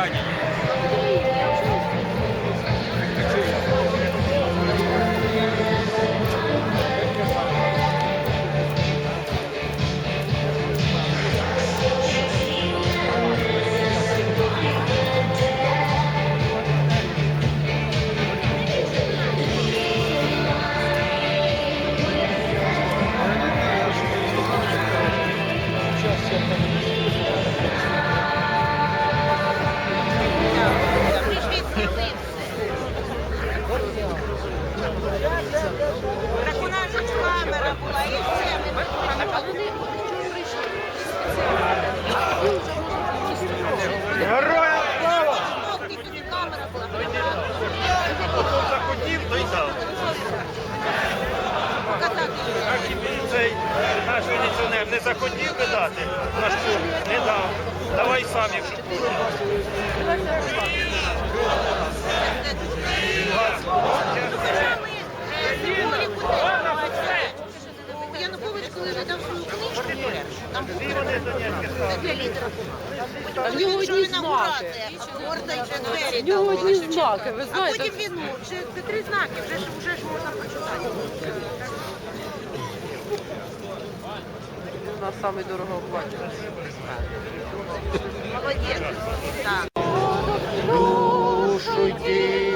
Так наш міліціонер не захотів би дати на штурм, не дав. Давай сам, якщо Янукович, коли видав свою книжку, там для лідера. А в нього Потім одні знаки. горда і двері В нього одні знаки, ви А потім він, ну, вже це три знаки, вже ж, вже ж можна прочитати. Нас саме дорого оплачує. Молодець. Так. душу діло.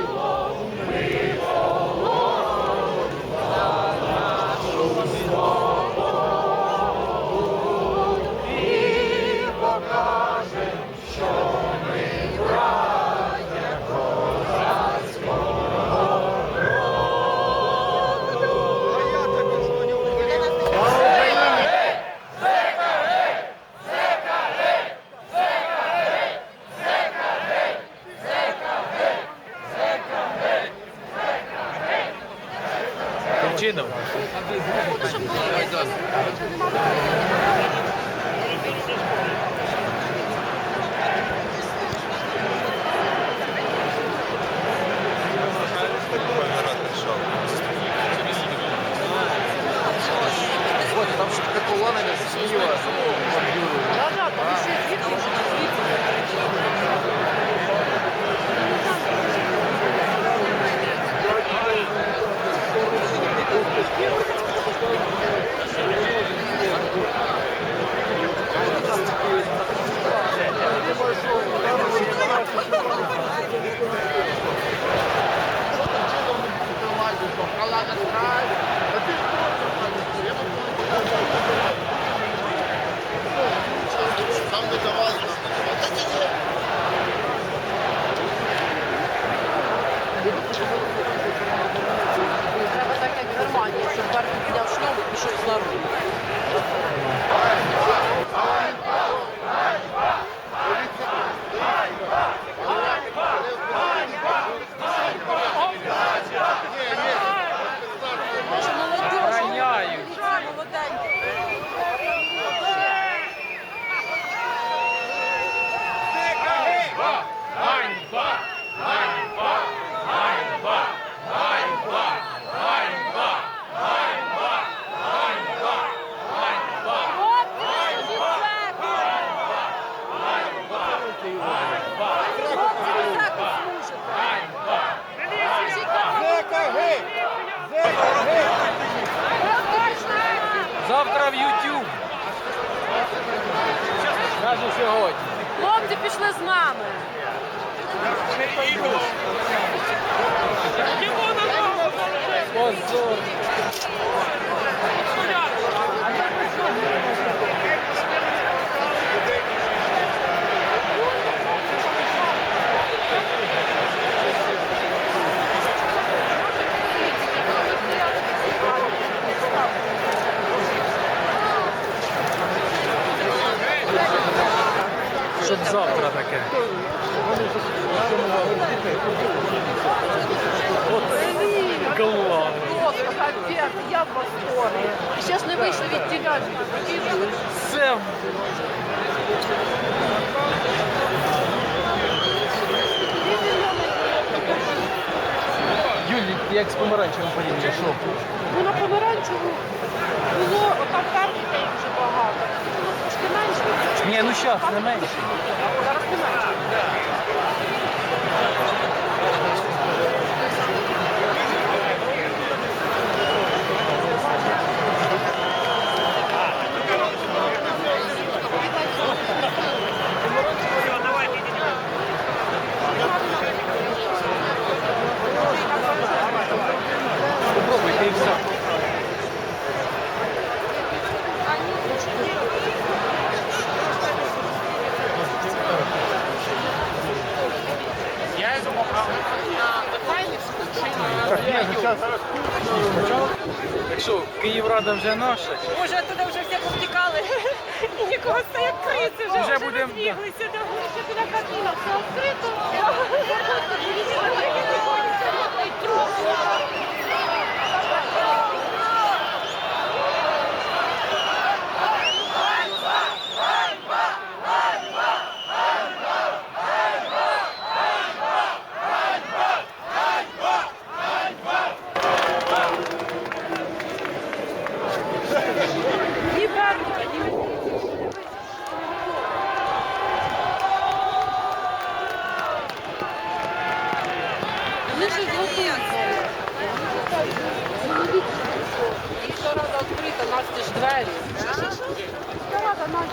Zor zor. Як з помаранчевим порівняно, що? Ну на помаранчеву було отак день дуже багато. Було трошки менше. Ні, ну зараз не менше. Зараз не менше. Так що, Київрада вже наша? Може, туди вже всі повтікали. І нікого стоять криси, вже, Вже вже будем- розбіглися. Да. Ще біля кабіна, все відкрито. Двері.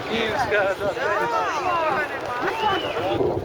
Київська, да. Як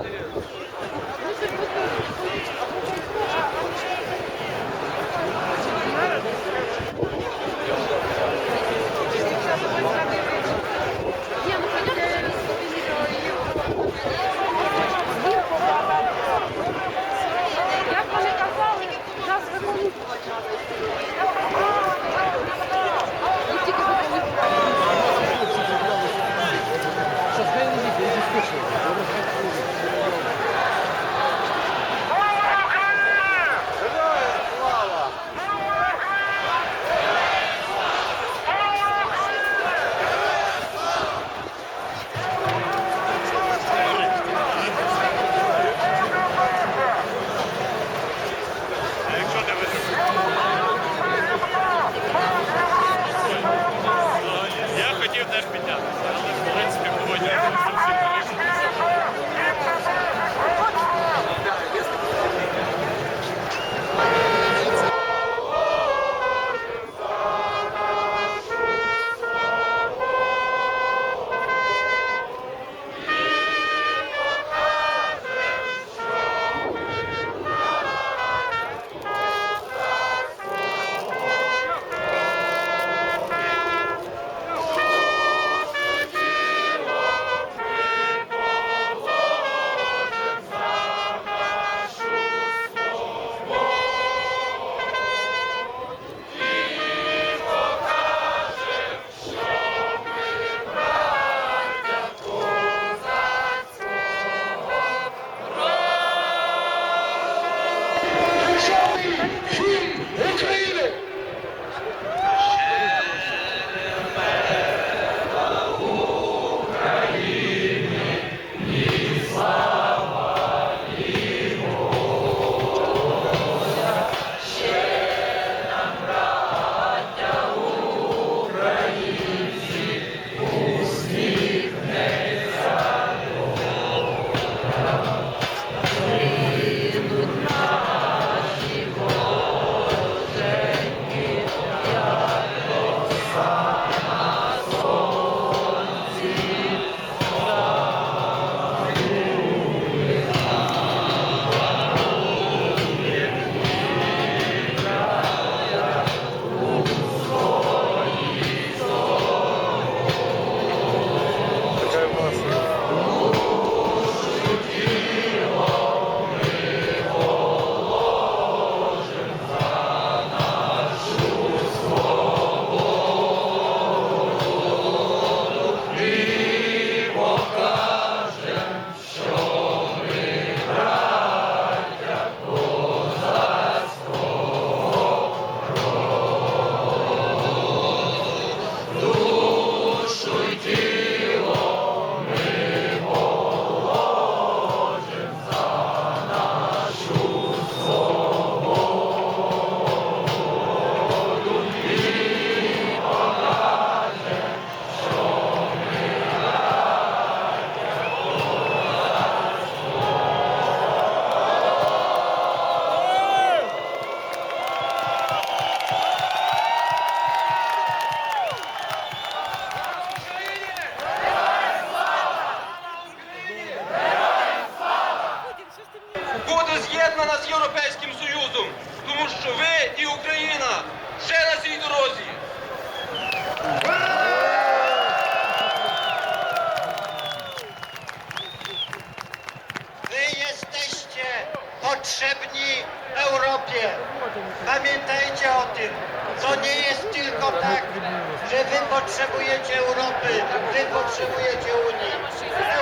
wy potrzebujecie Europy, wy potrzebujecie Unii.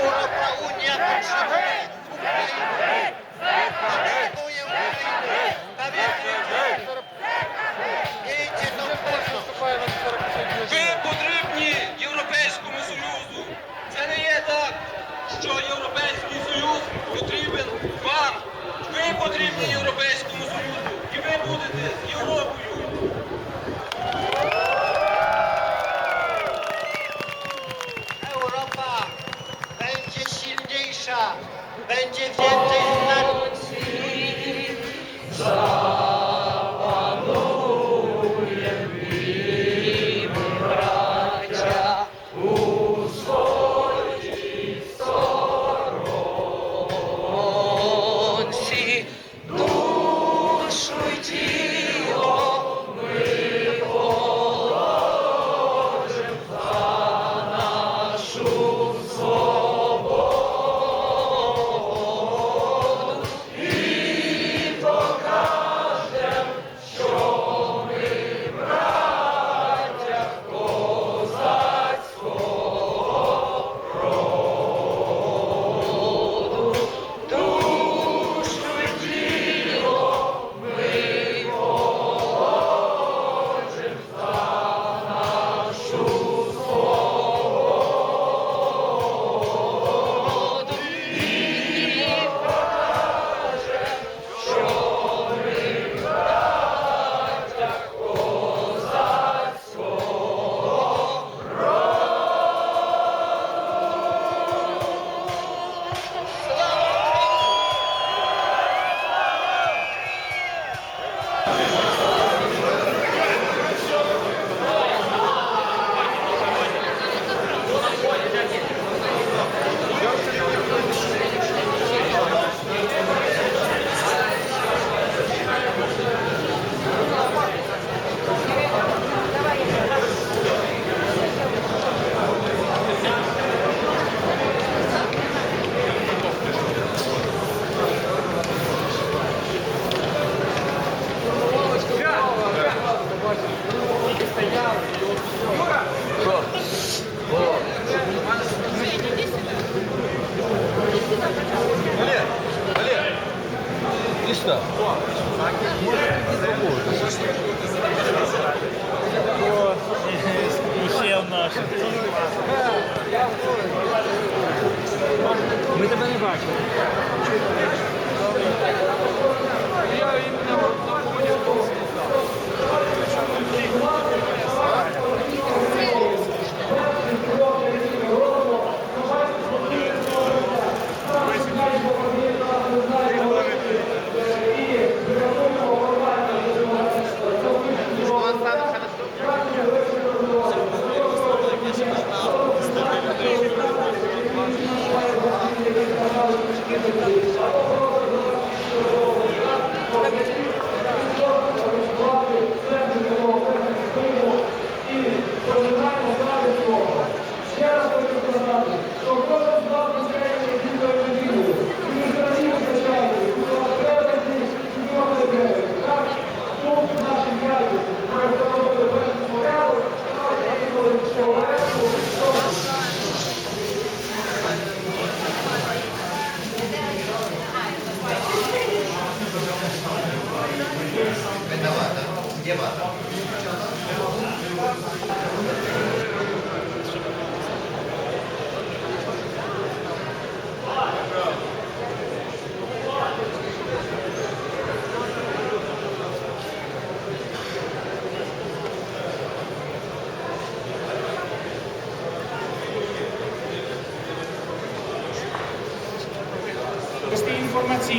Europa, Unia potrzebuje Ukrainy. Potrzebuje Ukrainy. Miejcie. Ви потрібні Європейському Союзу. Це не є так, що Європейський Союз потрібен вам. Ви потрібні Європейському Союзу. І ви будете з Європою.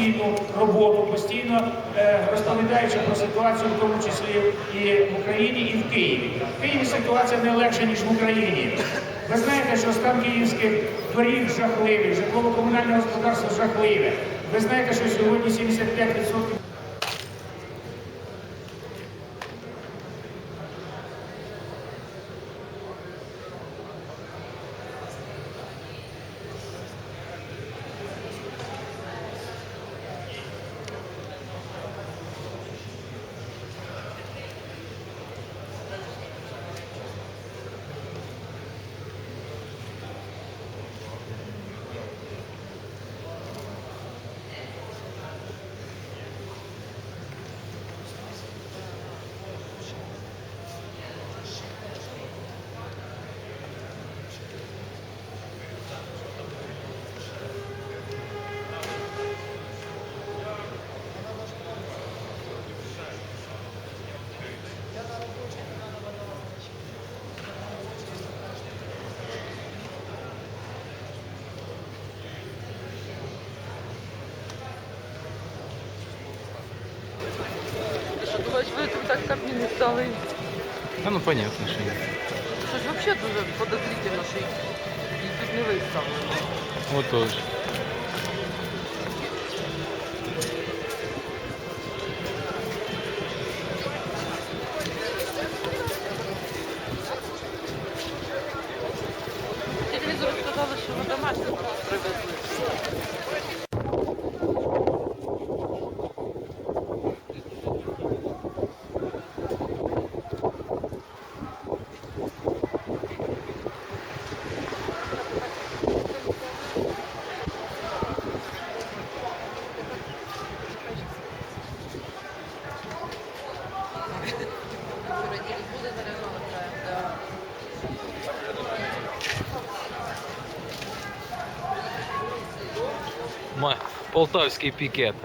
Інформаційну роботу, постійно е, розповідаючи про ситуацію, в тому числі і в Україні, і в Києві. В Києві ситуація не легша, ніж в Україні. Ви знаєте, що стан київських доріг жахливий, житлово-комунальне господарство жахливе. Ви знаєте, що сьогодні 75% Бач, ви тут так кабіни стали. Да, ну понятно, що ні. Це ж взагалі дуже подозрительно, що їх тут не виставили. Отож. Полтавський пікет.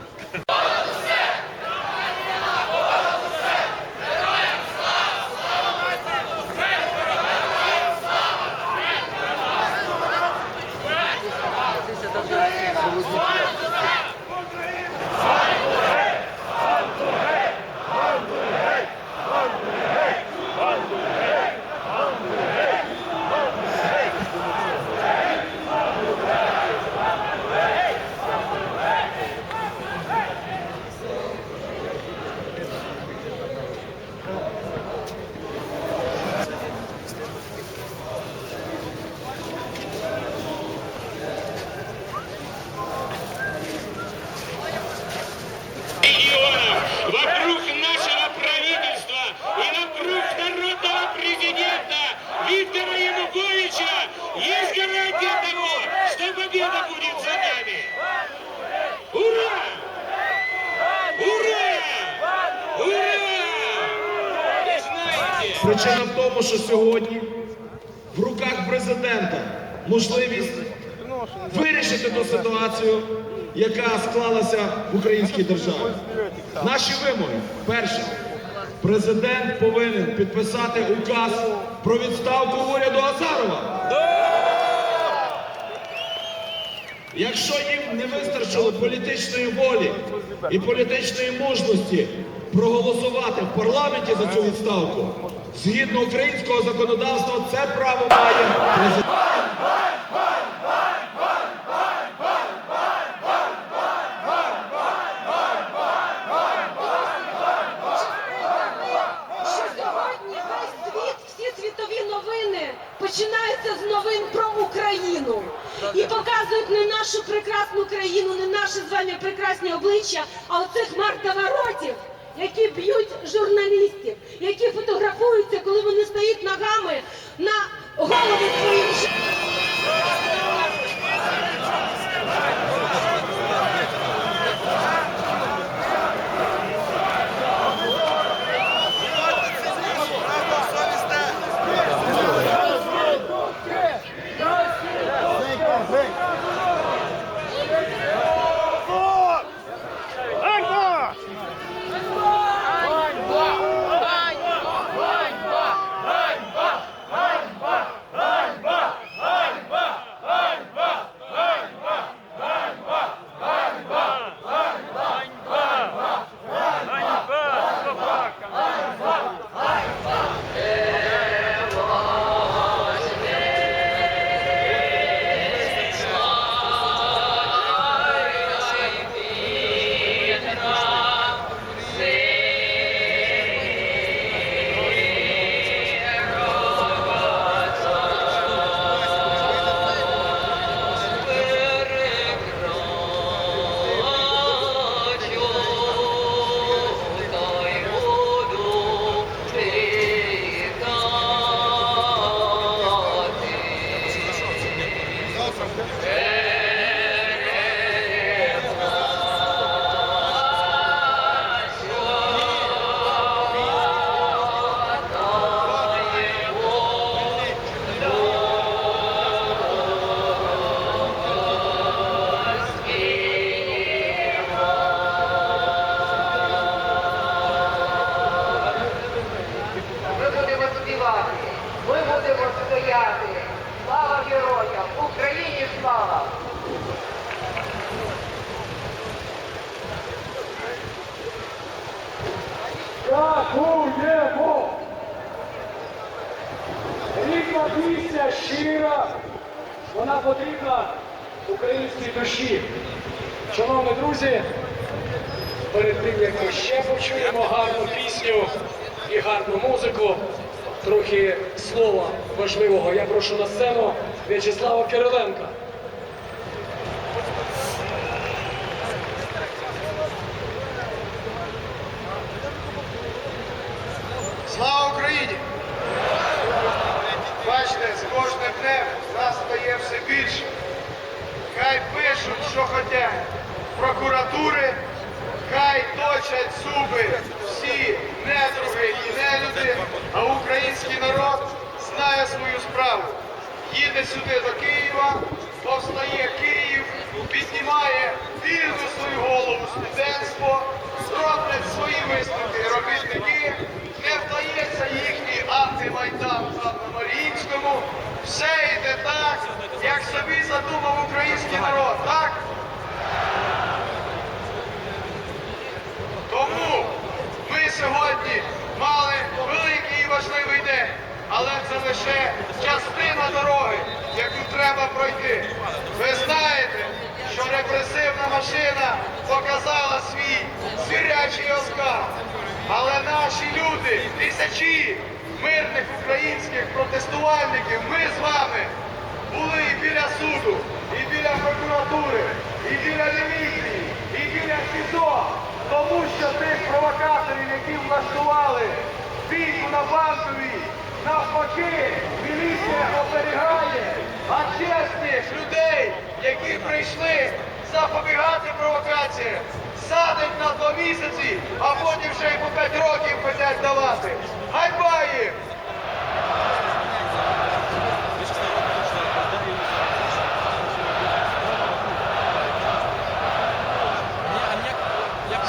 Причина в тому, що сьогодні в руках президента можливість вирішити ту ситуацію, яка склалася в українській державі. Наші вимоги. Перше, президент повинен підписати указ про відставку уряду Азарова. Якщо їм не вистачило політичної волі і політичної мужності проголосувати в парламенті за цю відставку, згідно українського законодавства, це право має президент. сьогодні весь світ, всі світові новини починаються з новин про Україну і показують не нашу прекрасну країну, не наші з вами прекрасні обличчя, а оцих мордоворотів, які б'ють журналістів, які фотографуються, коли вони стоять ногами на голову своїм Атакуємо! Рідна пісня щира, вона потрібна українській душі. Шановні друзі, перед тим, як ми ще почуємо гарну пісню і гарну музику, трохи слова важливого. Я прошу на сцену В'ячеслава Кириленка. Що хотять. Прокуратури, хай точать зуби всі недруги і нелюди, а український народ знає свою справу. Їде сюди до Києва, повстає Київ, піднімає вільну свою голову студентство, роблять свої висновки робітники, не вдається їхній антимайдан на Маріїнському. Все йде так, як собі задумав український народ, так? Тому ми сьогодні мали великий і важливий день, але це лише частина дороги, яку треба пройти. Ви знаєте, що репресивна машина показала свій звірячий оскал. Але наші люди, тисячі мирних українських протестувальників, ми з вами були і біля суду, і біля прокуратури, і біля міліції, і біля СІЗО, тому що тих провокаторів, які влаштували бійку на банковій, навпаки, міліція оберігає, а чесних людей, які прийшли запобігати провокаціям, садить на два місяці, а потім ще й по п'ять років хочуть давати. Ганьба їм!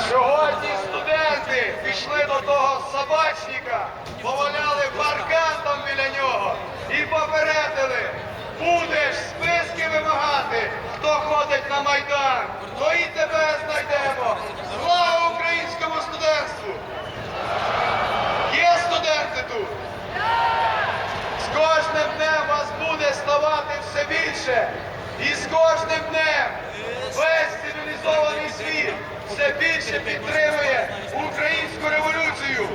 Сьогодні студенти пішли до того собачника, поваляли паркан біля нього і попередили, будеш списки вимагати, хто ходить на Майдан, то і тебе знайдемо. Слава українському студентству! Є студенти тут? З кожним днем вас буде ставати все більше. І з кожним днем весь цивілізований світ все більше підтримує українську революцію.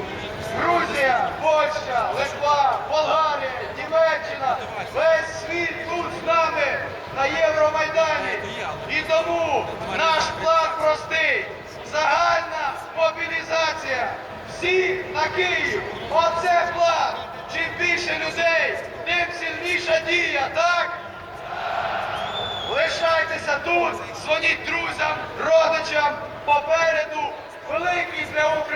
Грузія, Польща, Литва, Болгарія, Німеччина, весь світ тут з нами на Євромайдані. І тому наш план простий. Загальна мобілізація. Всі на Київ. Оце план. Чим більше людей, тим сильніша дія, так? Лишайтеся тут, дзвоніть друзям, родичам. Попереду великий для української